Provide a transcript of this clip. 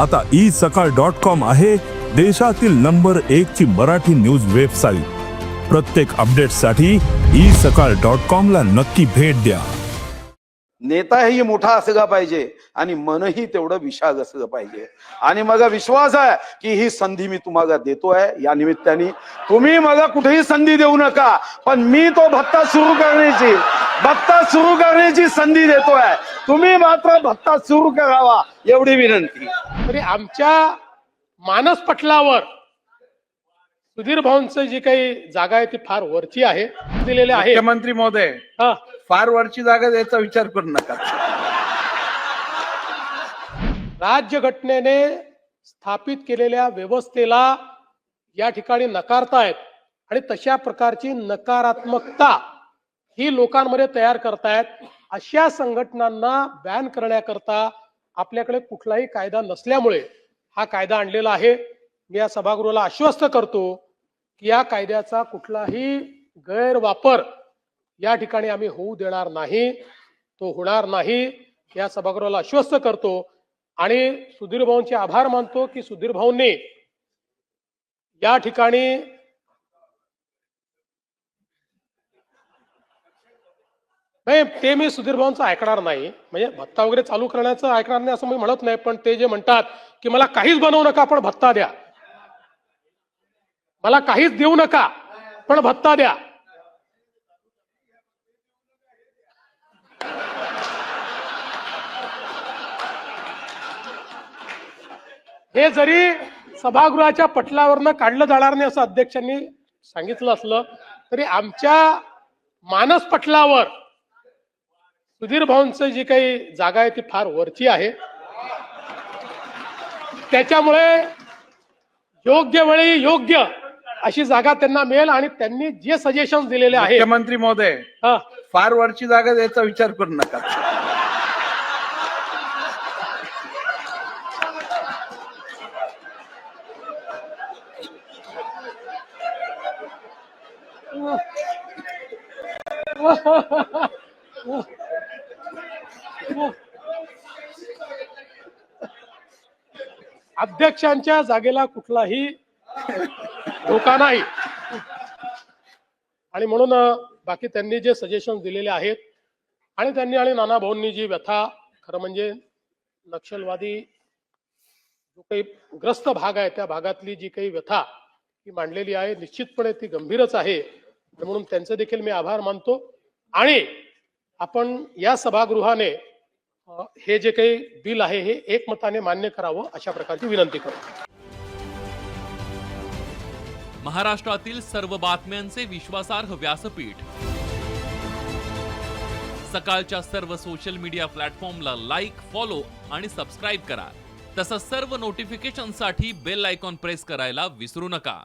आता ई सकाळ dot com आहे देशातील नंबर एक ची मराठी न्यूज वेबसाईट. प्रत्येक अपडेटसाठी ई सकाळ डॉट कॉम ला नक्की भेट द्या. नेताही मोठा असला पाहिजे आणि मनही तेवढं विशाल असलं पाहिजे. आणि मला विश्वास आहे की ही संधी मी तुम्हाला देतोय. या निमित्ताने तुम्ही मला कुठेही संधी देऊ नका पण मी तो भत्ता सुरू करण्याची भत्ता सुरू करण्याची संधी देतोय. तुम्ही मात्र भत्ता सुरू करावा एवढी विनंती. तरी आमच्या मानस पटलावर सुधीर भाऊंचं जी काही जागा आहे ती फार वरची आहे दिलेले आहे. मुख्यमंत्री महोदय हा. फार वरची जागा द्यायचा विचार करू नका. राज्यघटनेने स्थापित केलेल्या व्यवस्थेला या ठिकाणी नकारतायत आणि तशा प्रकारची नकारात्मकता ही लोकांमध्ये तयार करतायत. अशा संघटनांना बॅन करण्याकरता आपल्याकडे कुठलाही कायदा नसल्यामुळे हा कायदा आणलेला आहे. मी या सभागृहाला आश्वस्त करतो की या कायद्याचा कुठलाही गैरवापर या ठिकाणी आम्ही होऊ देणार नाही तो होणार नाही. या सभागृहाला आश्वस्त करतो आणि सुधीर भाऊंचे आभार मानतो की सुधीर भाऊंनी या ठिकाणी नाही ते मी सुधीर भाऊंचं ऐकणार नाही. म्हणजे भत्ता वगैरे चालू करण्याचं ऐकणार नाही असं मी म्हणत नाही पण ते जे म्हणतात की मला काहीच बनवू नका पण भत्ता द्या. मला काहीच देऊ नका पण भत्ता द्या. हे जरी सभागृहाच्या पटलावरनं काढलं जाणार नाही असं अध्यक्षांनी सांगितलं असलं तरी आमच्या मानस पटलावर सुधीर भाऊंचं जी काही जागा आहे ती फार वरची आहे. त्याच्यामुळे योग्य वेळी योग्य अशी जागा त्यांना मिळेल आणि त्यांनी जे सजेशन दिलेले आहे मुख्यमंत्री महोदय हा, फार वरची जागा द्यायचा विचार करू नका. अध्यक्षांच्या जागेला कुठलाही धोका नाही. आणि म्हणून बाकी त्यांनी जे सजेशन दिलेले आहेत आणि त्यांनी आणि नाना भाऊंनी जी व्यथा खरं म्हणजे नक्षलवादी जो काही ग्रस्त भाग आहे त्या भागातली जी काही व्यथा ही मांडलेली आहे निश्चितपणे ती गंभीरच आहे. म्हणून त्यांचे देखील मी आभार मानतो. आणि आपण या सभागृहाने हे जे काही बिल आहे हे एकमताने मान्य करावं अशा प्रकारची विनंती करतो. महाराष्ट्रातील सर्व बातम्यांचे विश्वासार्ह व्यासपीठ. सकाळच्या सर्व सोशल मीडिया प्लॅटफॉर्मला लाईक फॉलो आणि सबस्क्राईब करा. तसंच सर्व नोटिफिकेशनसाठी बेल आयकॉन प्रेस करायला विसरू नका.